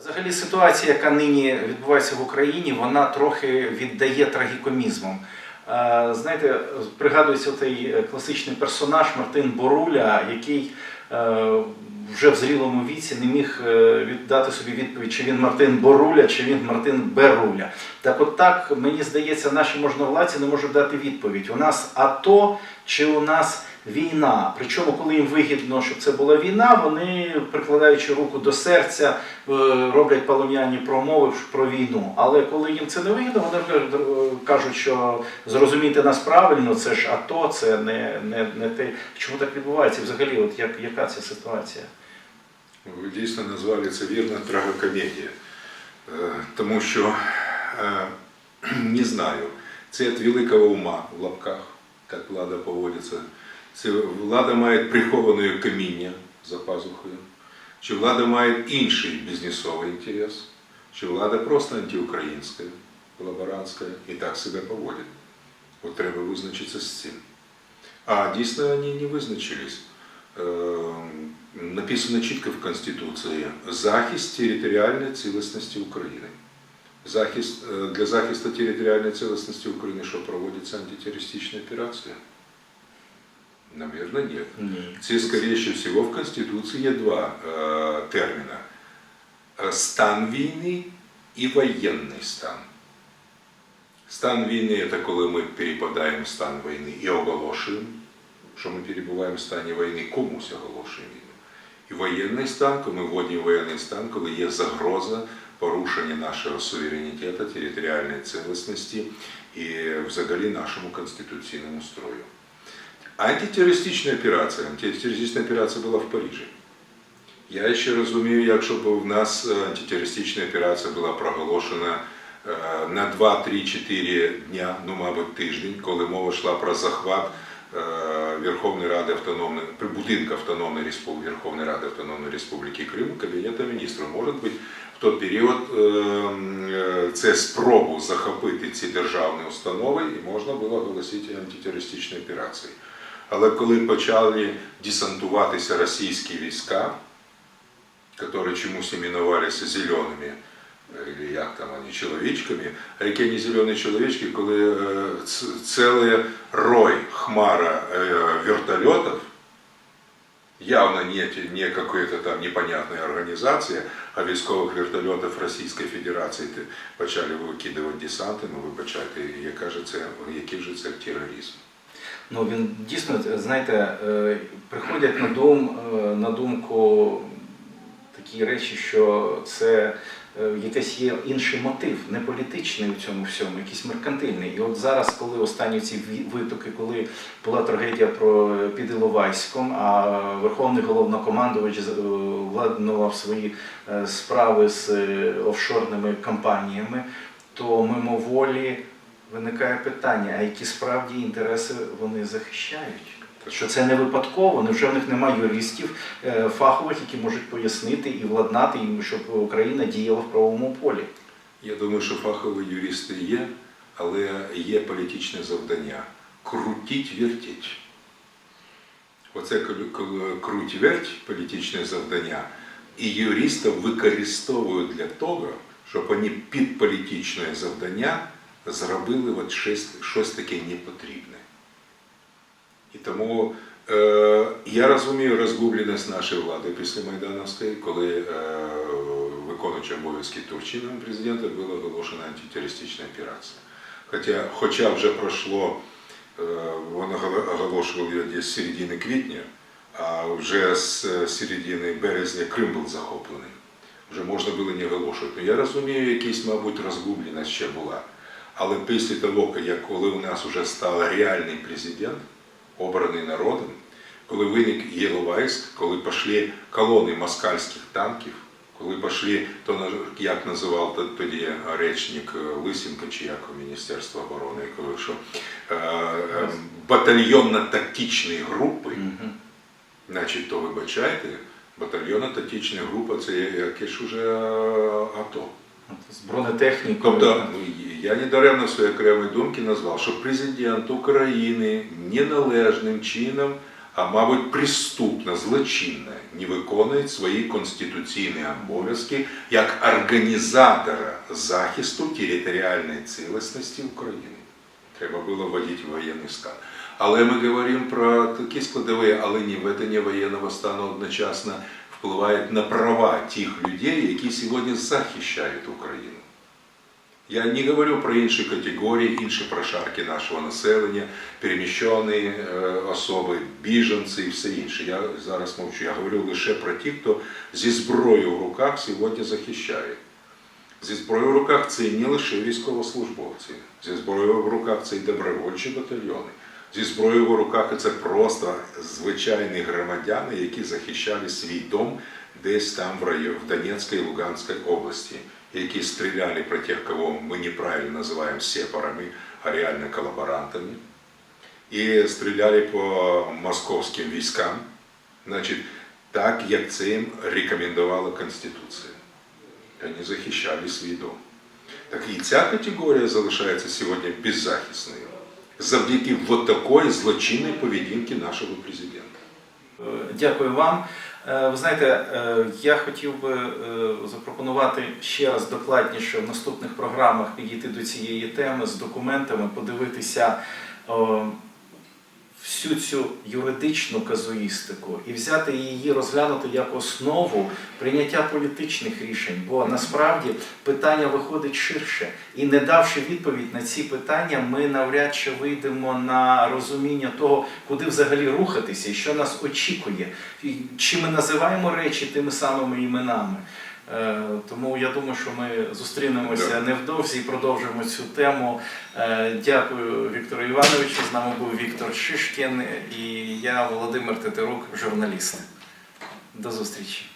Взагалі ситуація, яка нині відбувається в Україні, вона трохи віддає трагікомізмом. Е, Знаєте, пригадується цей класичний персонаж Мартин Боруля, який е, вже в зрілому віці не міг е, віддати собі відповідь, чи він Мартин Боруля, чи він Мартин Беруля. Так от так, мені здається, наші можновладці не можуть дати відповідь. У нас АТО чи у нас війна. Причому, коли їм вигідно, щоб це була війна, вони, прикладаючи руку до серця, е, роблять полум'яні промови про війну. Але коли їм це не вигідно, вони е, кажуть, що зрозумійте нас правильно, це ж АТО, це не, не, не те. Чому так відбувається? Взагалі, от як, яка ця ситуація? Ви дійсно назвали це вірно трагокомедія. Е, Тому що, не знаю, це від великого ума в лапках, як влада поводиться. Це влада має приховане каміння за пазухою, чи влада має інший бізнесовий інтерес, чи влада просто антиукраїнська, колаборантська і так себе поводить. От треба визначитися з цим. А дійсно вони не визначились. Е, Написано чітко в Конституції захист територіальної цілісності України. Захист, е, для захисту територіальної цілісності України що проводиться антитеррористична операція? Наверное, нет. Ні. Це, скоріше всього, в Конституції є два е, терміни: Е, стан війни і воєнний стан. Стан війни це коли ми перепадаємо в стан війни і оголошуємо, що ми перебуваємо в стані війни, комусь оголошуємо. І воєнний стан, коли ми вводимо воєнний стан, коли є загроза порушення нашого суверенітету, територіальної цілісності і взагалі нашому конституційному строю. Антитерористична операція. Антитерористична операція була в Парижі. Я ще розумію, якщо б в нас е, антитерористична операція була проголошена е, на 2-3-4 дня, ну, мабуть, тиждень, коли мова йшла про захват е, Верховної Ради Автономної, при будинку Автономної Республіки, Верховної Ради Автономної Республіки Крим, Кабінету міністрів. Може бути, в той період це спробу захопити ці державні установи і можна було оголосити антитерористичну операцію. Але коли почали десантуватися російські війська, які чомусь іменувалися зеленими, или як там вони, чоловічками, а які не зелені чоловічки, коли е, цілий рой, хмара е, вертольотів, явно не, не какая-то там непонятная организация, а військових вертольотів Російської Федерації почали викидувати десанти, ну вибачайте, яка же це, який же це тероризм? Ну він дійсно, знаєте, е, приходять на дум е, на думку такі речі, що це е, якийсь є інший мотив, не політичний у цьому всьому, якийсь меркантильний. І от зараз, коли останні ці витоки, коли була трагедія про під Іловайськом, а Верховний головнокомандувач владнував свої справи з офшорними компаніями, то мимоволі виникає питання, а які справді інтереси вони захищають? Що це не випадково, невже в них немає юристів е, фахових, які можуть пояснити і владнати їм, щоб Україна діяла в правовому полі? Я думаю, що фахові юристи є, але є політичне завдання крутіть, вертіть. Оце коли круть-верть політичне завдання, і юристів використовують для того, щоб вони під політичне завдання зробили от щось, щось таке непотрібне. І тому е, я розумію розгубленість нашої влади після Майдановської, коли е, виконуючи обов'язки Турчином президента була оголошена антитерористична операція. Хоча, хоча вже пройшло, е, вони оголошували десь з середини квітня, а вже з е, середини березня Крим був захоплений. Вже можна було не оголошувати. Ну, Я розумію, якась, мабуть, розгубленість ще була. Але після того, як коли у нас вже став реальний президент, обраний народом, коли виник Єловайськ, коли пішли колони москальських танків, коли пішли, то як називав тоді речник е, Лисенко чи як у Міністерства оборони, коли що е, е, батальйонно-тактичні групи, значить, то вибачайте, батальйонно-тактична група це яке ж уже е, АТО. От З бронетехнікою. Тобто ну, я недаремно в своїй окремій думці назвав, що президент України неналежним чином а мабуть, преступно, злочинно не виконують свої конституційні обов'язки як організатора захисту територіальної цілісності України. Треба було вводити воєнний стан. Але ми говоримо про такі складові, але ні введення воєнного стану одночасно впливає на права тих людей, які сьогодні захищають Україну. Я не говорю про інші категорії, інші прошарки нашого населення, переміщені е, особи, біженці і все інше. Я зараз мовчу. Я говорю лише про тих, хто зі зброєю в руках сьогодні захищає. Зі зброєю в руках це не лише військовослужбовці, зі зброєю в руках це і добровольчі батальйони. Зі зброєю в руках це просто звичайні громадяни, які захищали свій дом десь там в районі в Донецькій і Луганській області, які стріляли про тих, кого ми неправильно називаємо сепарами, а реально колаборантами, і стріляли по московським військам, значить, так, як це їм рекомендувала Конституція. Вони захищали свій дом. Так і ця категорія залишається сьогодні беззахисною завдяки вот такої злочинної поведінки нашого президента. Дякую вам. Е, Ви знаєте, е, я хотів би е, запропонувати ще раз докладніше в наступних програмах підійти до цієї теми з документами, подивитися всю цю юридичну казуїстику і взяти її, розглянути як основу прийняття політичних рішень. Бо насправді питання виходить ширше. І не давши відповідь на ці питання, ми навряд чи вийдемо на розуміння того, куди взагалі рухатися і що нас очікує. Чи ми називаємо речі тими самими іменами. Е, Тому я думаю, що ми зустрінемося невдовзі і продовжимо цю тему. Е, Дякую Віктору Івановичу. З нами був Віктор Шишкін і я, Володимир Тетерук, журналіст. До зустрічі.